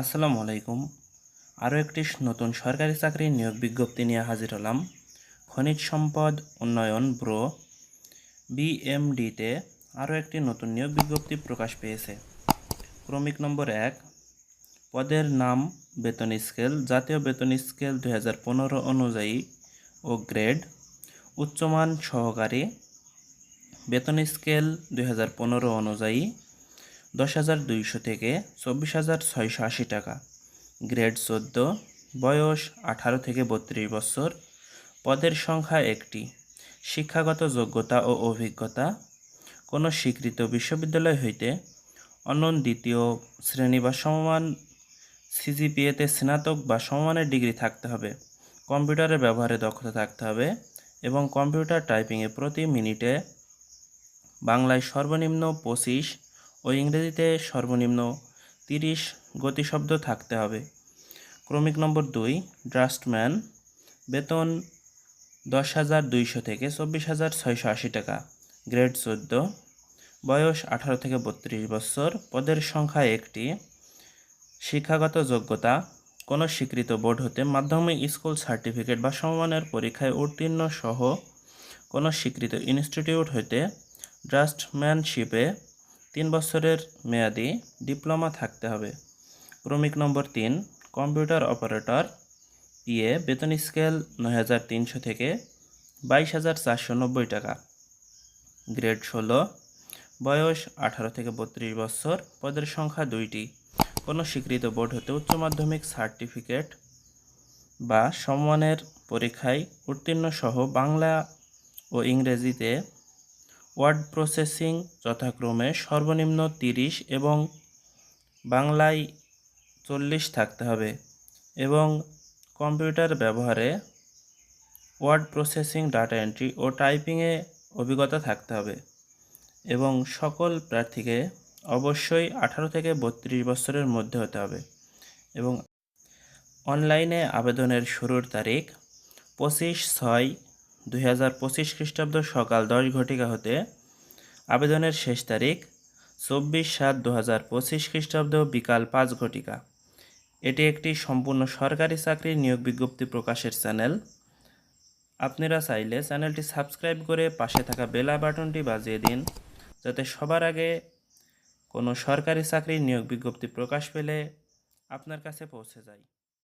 আসসালামু আলাইকুম। আরও একটি নতুন সরকারি চাকরির নিয়োগ বিজ্ঞপ্তি নিয়ে হাজির হলাম। খনিজ সম্পদ উন্নয়ন ব্যুরো বিএমডিতে আরও একটি নতুন নিয়োগ বিজ্ঞপ্তি প্রকাশ পেয়েছে। ক্রমিক নম্বর এক, পদের নাম বেতন স্কেল, জাতীয় বেতন স্কেল দু হাজার পনেরো অনুযায়ী ও গ্রেড, উচ্চমান সহকারী, বেতন স্কেল দুই হাজার পনেরো অনুযায়ী দশ হাজার দুইশো থেকে চব্বিশ হাজার ছয়শো আশি টাকা। গ্রেড চোদ্দ, বয়স আঠারো থেকে বত্রিশ বছর, পদের সংখ্যা একটি। শিক্ষাগত যোগ্যতা ও অভিজ্ঞতা, কোনো স্বীকৃত বিশ্ববিদ্যালয় হইতে অনন দ্বিতীয় শ্রেণি বা সমমান, সিজিপিএতে স্নাতক বা সমমানের ডিগ্রি থাকতে হবে, কম্পিউটারের ব্যবহারে দক্ষতা থাকতে হবে এবং কম্পিউটার টাইপিংয়ে প্রতি মিনিটে বাংলায় সর্বনিম্ন পঁচিশ ও ইংরেজিতে সর্বনিম্ন তিরিশ গতিশব্দ থাকতে হবে। ক্রমিক নম্বর দুই, ড্রাস্টম্যান, বেতন দশ হাজার দুইশো থেকে চব্বিশ হাজার ছয়শো আশি টাকা, গ্রেড চোদ্দ, বয়স আঠারো থেকে বত্রিশ বছর, পদের সংখ্যা একটি, শিক্ষাগত যোগ্যতা, কোনো স্বীকৃত বোর্ড হতে মাধ্যমিক স্কুল সার্টিফিকেট বা সমমানের পরীক্ষায় উত্তীর্ণ সহ কোনো স্বীকৃত ইনস্টিটিউট হইতে ড্রাফটম্যানশিপে তিন বছরের মেয়াদি ডিপ্লোমা থাকতে হবে। ক্রমিক নম্বর তিন, কম্পিউটার অপারেটর। পিএ, বেতন স্কেল নয় হাজার তিনশো থেকে বাইশ হাজার চারশো নব্বই টাকা। গ্রেড ষোলো, বয়স আঠারো থেকে বত্রিশ বছর, পদের সংখ্যা দুইটি। কোনো স্বীকৃত বোর্ড হতে উচ্চ মাধ্যমিক সার্টিফিকেট বা সম্মানের পরীক্ষায় উত্তীর্ণ সহ বাংলা ও ইংরেজিতে ওয়ার্ড প্রসেসিং যথাক্রমে সর্বনিম্ন তিরিশ এবং বাংলায় চল্লিশ থাকতে হবে এবং কম্পিউটার ব্যবহারে ওয়ার্ড প্রসেসিং, ডাটা এন্ট্রি ও টাইপিংয়ে অভিজ্ঞতা থাকতে হবে এবং সকল প্রার্থীকে অবশ্যই আঠারো থেকে বত্রিশ বছরের মধ্যে হতে হবে এবং অনলাইনে আবেদনের শুরুর তারিখ পঁচিশ ছয় দুই হাজার পঁচিশ খ্রিস্টাব্দ সকাল দশ ঘটিকা হতে আবেদনের শেষ তারিখ চব্বিশ সাত দু হাজার পঁচিশ খ্রিস্টাব্দ বিকাল পাঁচ ঘটিকা। এটি একটি সম্পূর্ণ সরকারি চাকরির নিয়োগ বিজ্ঞপ্তি প্রকাশের চ্যানেল। আপনারা চাইলে চ্যানেলটি সাবস্ক্রাইব করে পাশে থাকা বেলা বাটনটি বাজিয়ে দিন, যাতে সবার আগে কোনো সরকারি চাকরির নিয়োগ বিজ্ঞপ্তি প্রকাশ পেলে আপনার কাছে পৌঁছে যায়।